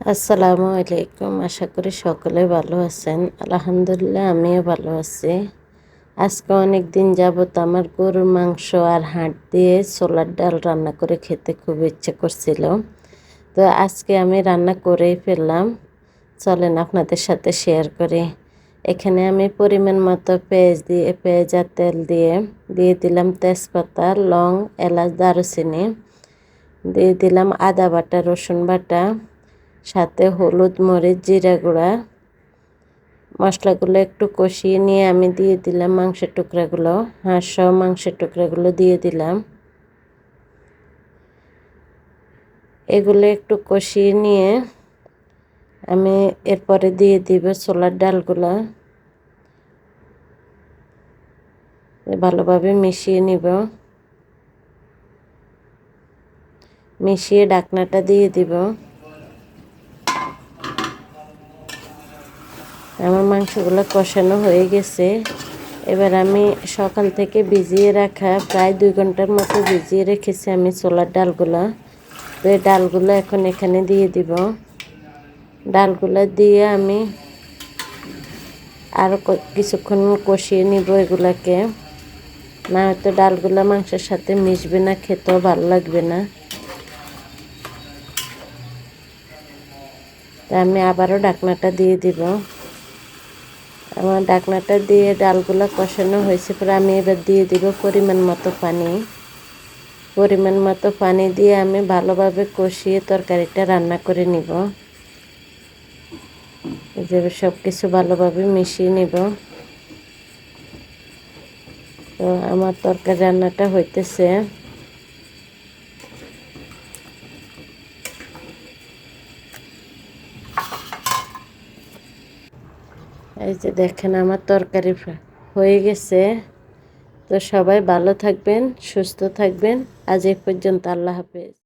আসসালামু আলাইকুম। আশা করি সকলে ভালো আছেন। আলহামদুলিল্লাহ, আমিও ভালো আছি। আজকে অনেক দিন যাবত আমার গরুর মাংস আর হাঁট দিয়ে ছোলার ডাল রান্না করে খেতে খুব ইচ্ছে করছিল। তো আজকে আমি রান্না করেই ফেললাম। চলেন আপনাদের সাথে শেয়ার করি। এখানে আমি পরিমাণ মতো পেঁয়াজ দিয়ে, পেঁয়াজ আর তেল দিয়ে দিয়ে দিলাম তেজপাতা, লং, এলাচ, দারুচিনি। দিয়ে দিলাম আদা বাটা, রসুন বাটা। সাথে হলুদ, মরিচ, জিরা গুঁড়া। মশলাগুলো একটু কষিয়ে নিয়ে আমি দিয়ে দিলাম মাংসের টুকরাগুলো। হাঁস মাংসের টুকরাগুলো দিয়ে দিলাম। এগুলো একটু কষিয়ে নিয়ে আমি এরপরে দিয়ে দিব ছোলার ডালগুলো। ভালোভাবে মিশিয়ে নিব। মিশিয়ে ডাকনাটা দিয়ে দিব। আমার মাংসগুলো কষানো হয়ে গেছে। এবার আমি সকাল থেকে ভিজিয়ে রাখা প্রায় দুই ঘণ্টার মতো ভিজিয়ে রেখেছি আমি ছোলার ডালগুলো। তো এই ডালগুলো এখন এখানে দিয়ে দিব। ডালগুলো দিয়ে আমি আরও কিছুক্ষণ কষিয়ে নিব এগুলাকে। না হয়তো ডালগুলো মাংসের সাথে মিশবে না, খেতেও ভালো লাগবে না। তা আমি আবারও ডাকনাটা দিয়ে দিব। আমার ডাকনাটা দিয়ে ডালগুলো কষানো হয়েছে। পরে আমি এবার দিয়ে দিব পরিমাণ মতো পানি। পরিমাণ মতো পানি দিয়ে আমি ভালোভাবে কষিয়ে তরকারিটা রান্না করে নিব। যে সব কিছু ভালোভাবে মিশিয়ে নিব। তো আমার তরকারি রান্নাটা হইতেছে। এই যে দেখেন আমার তরকারি হয়ে গেছে। তো সবাই ভালো থাকবেন, সুস্থ থাকবেন। আজ এই পর্যন্ত আল্লাহ হাফেজ।